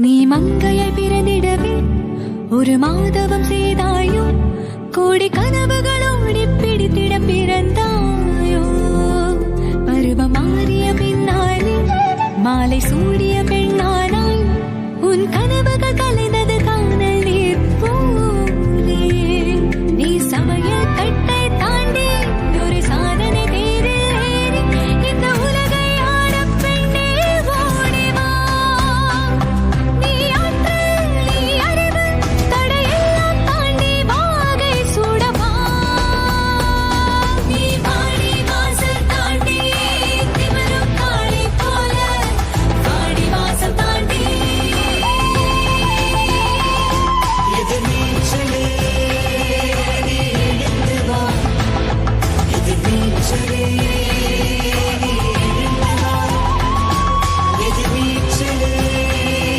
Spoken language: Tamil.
நீ மங்கையை பிறந்திடவே ஒரு மாதவம் செய்தாயோ? கோடி கனவுகளோடி பிடித்திட பிறந்தாயோ பருவம் மாறிய பின்னாலே மாலை சூடிய பெண் Shut